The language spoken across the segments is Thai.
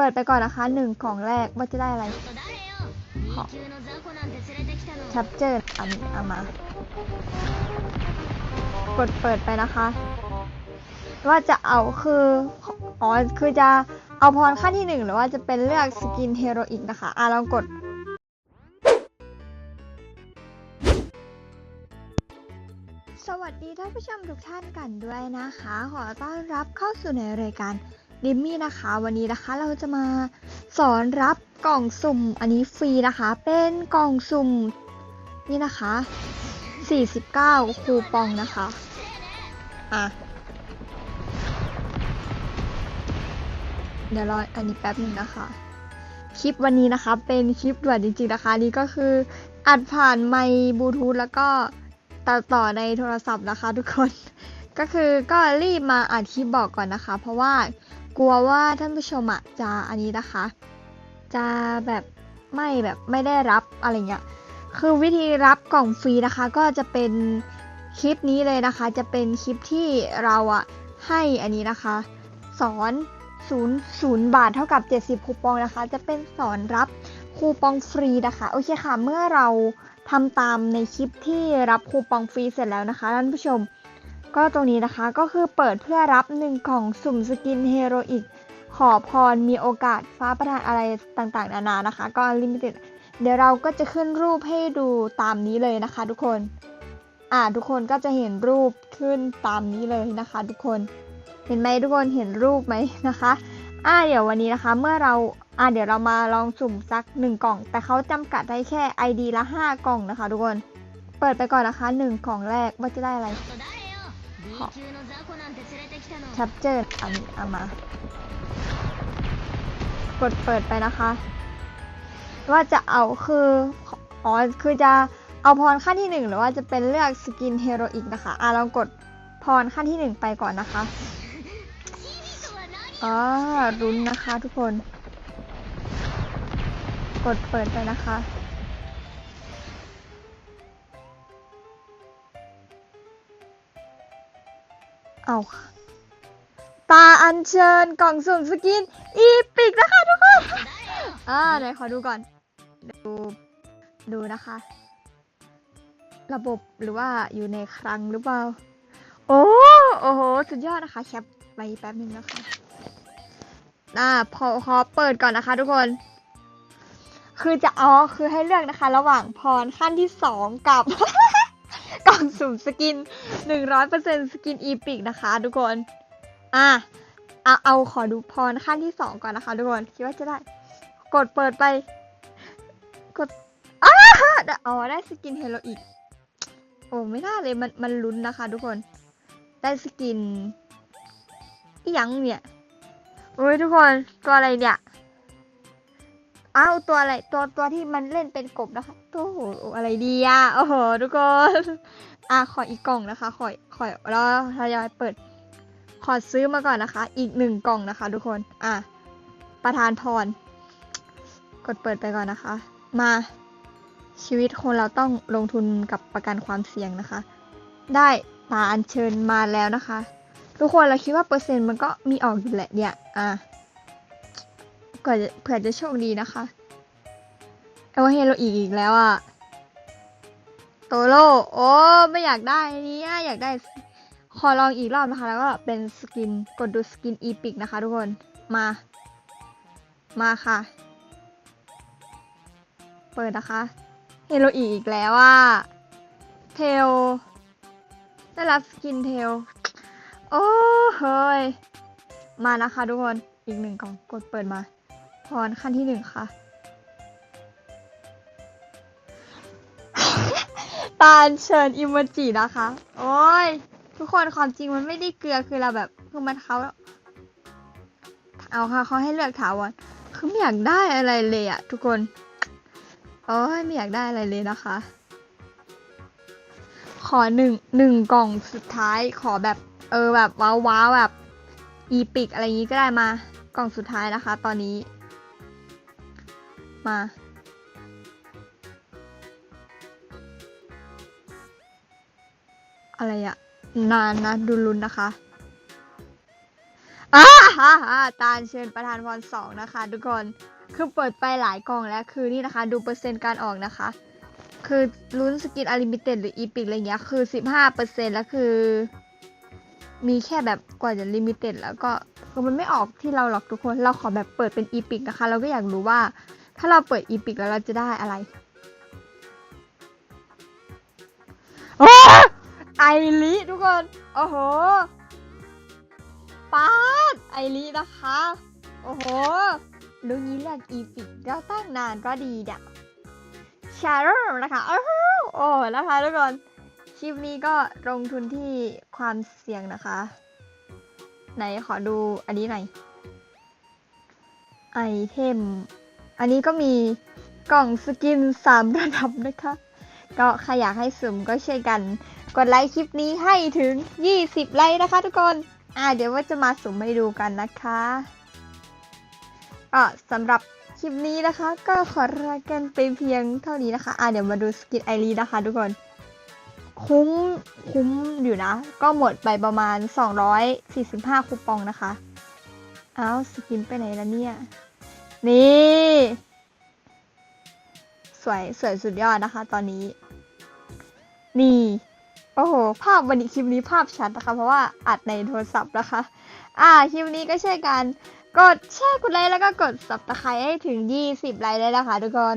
เปิดไปก่อนนะคะหนึ่งของแรกว่าจะได้อะไรขอชับเจออันเอามากดเปิดไปนะคะ ว่าจะเอาคืออ๋อคือจะเอาพรขั้นที่หนึ่งหรือว่าจะเป็นเลือกสกินเฮโรอีกนะคะอะลองกดสวัสดีท่านผู้ชมทุกท่านกันด้วยนะคะ ขอต้อนรับเข้าสู่ในรายการ ดิมมี่นะคะวันนี้นะคะเราจะมาสอนรับกล่องสุ่มอันนี้ฟรีนะคะ เป็นกล่องสุ่มนี่นะคะ 49 คูปองนะคะอะเดี๋ยวรออันนี้แป๊บหนึ่งนะคะ คลิปวันนี้นะคะเป็นคลิปด่วนจริงๆนะคะนี่ก็คืออัดผ่านไมค์บลูทูธแล้วก็ตัดต่อในโทรศัพท์นะคะทุกคนก็คือก็รีบมาอัดคลิปบอกก่อนนะคะ เพราะว่า กลัวว่าท่านผู้ชมอะจะอันนี้นะคะ จะแบบไม่แบบไม่ได้รับอะไรเงี้ยคือวิธีรับกล่องฟรีนะคะ ก็จะเป็นคลิปนี้เลยนะคะ จะเป็นคลิปที่เราอะให้อันนี้นะคะ สอน0 0 บาทเท่ากับ 70 คูปองนะคะ จะเป็นสอนรับคูปองฟรีนะคะ โอเคค่ะ เมื่อเราทำตามในคลิปที่รับคูปองฟรีเสร็จแล้วนะคะท่านผู้ชม ก็ตรงนี้นะคะก็คือเปิดเพื่อรับ1กล่องสุ่มสกินเฮโรอีก ขอพรมีโอกาสฟ้าประทานอะไรต่างๆ นานานะคะ ก็ลิมิเต็ดเดี๋ยวเราก็จะขึ้นรูปให้ดูตามนี้เลยนะคะ ทุกคน อ่าทุกคนก็จะเห็นรูปขึ้นตามนี้เลยนะคะ ทุกคน เห็นไหมทุกคนเห็นรูปไหมนะคะ อ่าเดี๋ยววันนี้นะคะ เมื่อเรา อ่าเดี๋ยวเรามาลองสุ่มสักหนึ่งกล่อง แต่เขาจำกัดได้แค่ ID ละห้ากล่องนะคะ ทุกคน เปิดไปก่อนนะคะหนึ่งกล่องแรกว่าจะได้อะไร ของแคปเจอร์อันเอามากดเปิดไปนะคะ ว่าจะเอาคืออ๋อคือจะเอาพรขั้นที่หนึ่งหรือว่าจะเป็นเลือกสกินเฮโรอีกนะคะอะเรากดพรขั้นที่หนึ่งไปก่อนนะคะอ๋อรุนนะคะทุกคน กดเปิดไปนะคะ เอาค่ะตาอัญเชิญกล่องสุ่มสกิน อีปิกนะคะทุกคน อ่าไหนขอดูก่อน ดูดูนะคะ ระบบหรือว่าอยู่ในคลังหรือเปล่า โอ้โอ้โห สุดยอดนะคะแคปไปแป๊บนึงนะคะอ่าพอขอเปิดก่อนนะคะทุกคน คือจะอ๋อคือให้เลือกนะคะ ระหว่างพรขั้นที่สองกับ กล่องสุ่มสกิน 100%สกินอีพิกนะคะ ทุกคน อะเอาเอาขอดูพรขั้นที่สองก่อนนะคะ ทุกคน คิดว่าจะได้ กดเปิดไป กดอ้าได้อ๋อได้สกินเฮโรอีก โอ้ไม่น่าเลยมันมันลุ้นนะคะ ทุกคน ได้สกินอีหยังเนี่ยโอ้ยทุกคนตัวอะไรเนี่ย อ้าวตัวอะไรตัวตัวที่มันเล่นเป็นกบนะคะตัวโหอะไรดีอะโอ้โหทุกคนอะขออีกกล่องนะคะ ขอขอแล้วทยอยเปิด ขอซื้อมาก่อนนะคะ อีกหนึ่งกล่องนะคะ ทุกคนอะประธานพร กดเปิดไปก่อนนะคะ มาชีวิตคนเราต้องลงทุนกับประกันความเสี่ยงนะคะ ได้ตาอัญเชิญมาแล้วนะคะ ทุกคนเราคิดว่าเปอร์เซ็นต์มันก็มีออกอยู่แหละเนี่ยอะ ผื่อเผื่อจะโชคดีนะคะเอาเฮโรอีกอีกแล้วอะโตโร่โอ้ไม่อยากได้อันนี้อยากได้ ขอลองอีกรอบนะคะ แล้วก็เป็นสกินกดดูสกินอีพิกนะคะทุกคนมา มาค่ะ เปิดนะคะเฮโรอีอีกแล้วว่าเทลได้รับสกินเทลโอ้เฮ้ยมานะคะทุกคนอีกหนึ่งกล่องกดเปิดมา พรขั้นที่หนึ่งค่ะ ตาลเชิญอิโมจินะคะ โอ้ย ทุกคนความจริงมันไม่ได้เกลือคือเราแบบคือมันเขาเอาค่ะเขาให้เลือกถาวรคือไม่อยากได้อะไรเลยอะทุกคนโอ้ยไม่อยากได้อะไรเลยนะคะ ขอหนึ่งหนึ่งกล่องสุดท้ายขอแบบ เออแบบว้าวว้าวแบบอีปิกอะไรอย่างงี้ก็ได้มากล่องสุดท้ายนะคะ ตอนนี้ มา อะไรอะนานนะดูลุ้นนะคะอ้าฮ่าฮ่าตาลเชิญประธานพรสองนะคะ ทุกคนคือเปิดไปหลายกล่องแล้วคือนี่นะคะ ดูเปอร์เซ็นต์การออกนะคะ คือลุ้นสกินอลิมิเต็ดหรืออีพิกอะไรเงี้ยคือสิบห้าเปอร์เซ็นต์แล้วคือ มีแค่แบบกว่าจะลิมิเต็ดแล้วก็คือมันไม่ออกที่เราหรอกทุกคนเราขอแบบเปิดเป็นอีพิกนะคะ เราก็อยากรู้ว่า ถ้าเราเปิดอีพิกแล้วเราจะได้อะไรโอ้ไอริทุกคน โอ้โหป๊าดไอรินะคะ โอ้โหรู้งี้เลือกอีพิกก็ตั้งนานก็ดีเนี่ยชาร์ลนะคะโอ้โหโอ้นะคะทุกคน คลิปนี้ก็ลงทุนที่ความเสี่ยงนะคะ ไหนขอดูอันนี้หน่อยไอเทม อันนี้ก็มีกล่องสกินสามระดับนะคะ ก็ใครอยากให้สุ่มก็ช่วยกัน กดไลค์คลิปนี้ให้ถึง 20 ไลค์นะคะทุกคน อ่าเดี๋ยวว่าจะมาสุ่มให้ดูกันนะคะก็สำหรับคลิปนี้นะคะ ก็ขอลากันไปเพียงเท่านี้นะคะ อ่าเดี๋ยวมาดูสกินไอรีนะคะ ทุกคน คุ้มคุ้มอยู่นะ ก็หมดไปประมาณ 245 คูปองนะคะอ้าวสกินไปไหนแล้วเนี่ย นี่ สวยสวยสุดยอดนะคะ ตอนนี้ นี่ โอ้โห ภาพวันนี้คลิปนี้ภาพชัดนะคะ เพราะว่าอัดในโทรศัพท์นะคะ อ่า คลิปนี้ก็ช่กันกดแชร์กดไลค์แล้วก็กด subscribe ให้ถึง 20 ไลค์เลยนะคะทุกคน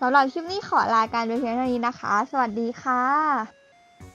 สำหรับคลิปนี้ขอลาการไปเพียงเท่านี้นะคะ สวัสดีค่ะ